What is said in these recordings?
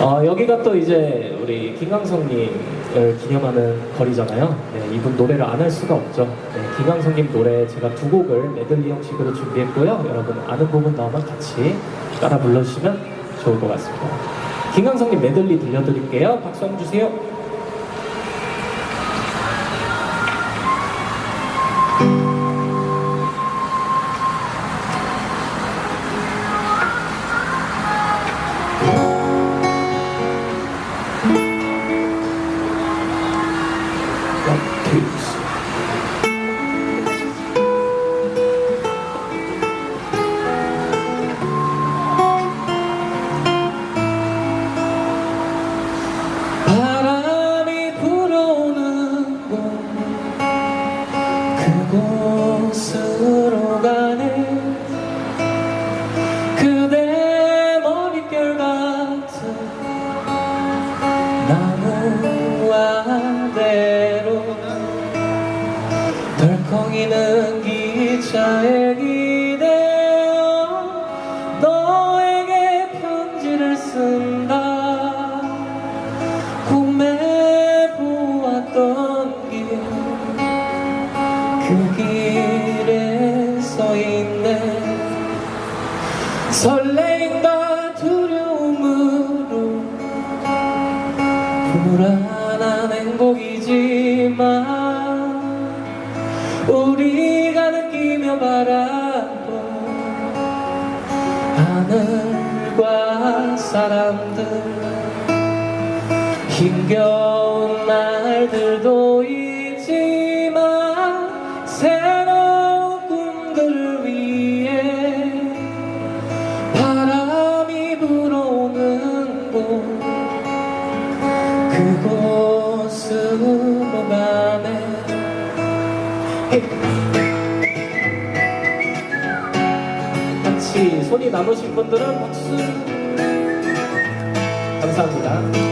어, 여기가 또 이제 우리 김광석님을 기념하는 거리잖아요. 네, 이분 노래를 안 할 수가 없죠. 네, 김광석님 노래 제가 두 곡을 메들리 형식으로 준비했고요. 여러분 아는 부분 나오면 같이 따라 불러주시면 좋을 것 같습니다. 김광석님 메들리 들려드릴게요. 박수 한번 주세요. 나무와 대로 덜컹이는 기차에 기대어 너에게 편지를 쓴다. 꿈에 보았던 길그 길에 서 있네. 설레 불안한 행복이지만 우리가 느끼며 바라본 하늘과 사람들 힘겨운 날들도 있 그곳으로 가네 같이 손이 남으신 분들은 박수 감사합니다.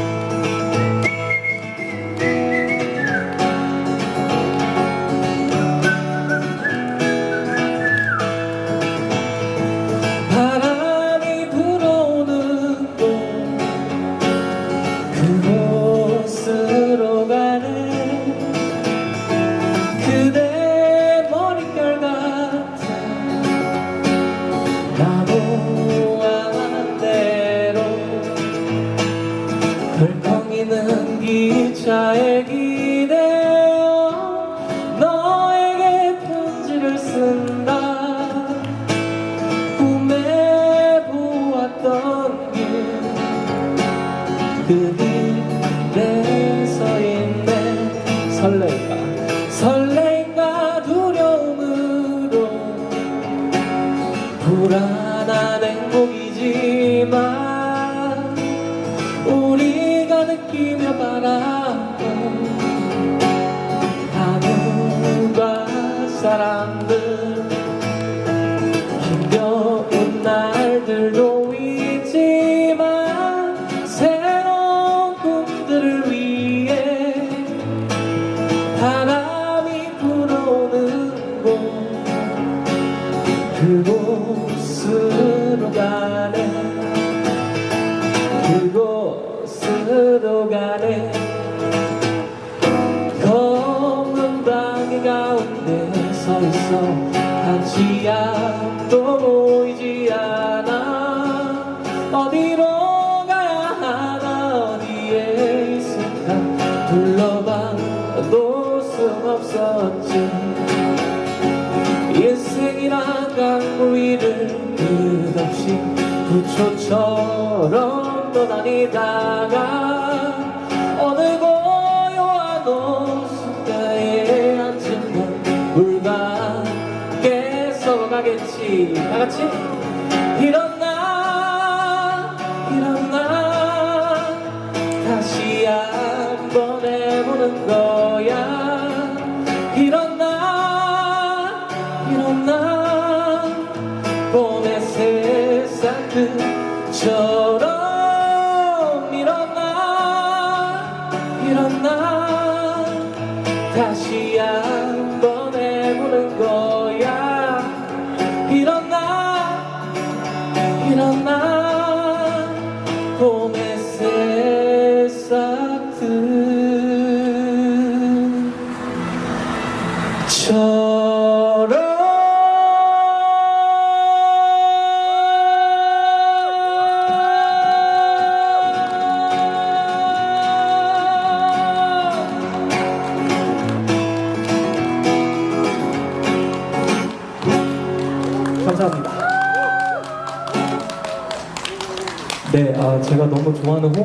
덜컹이는 기차에 기 느끼며 바라본 하늘과 사람들 힘겨운 날들도 가운데 서 있어. 한치 앞도 보이지 않아. 어디로 가야 하나 어디에 있을까? 둘러봐도 숨 없었지. 인생이란 강물 위를 끝없이 부초처럼 떠다니다가 다 같이? 이런 날 이런 날 다시 한번 해보는 거야. 이런 날 봄의 세상 끝처럼 이런 날 다시 한 감사합니다. 네, 아, 제가 너무 좋아하는 호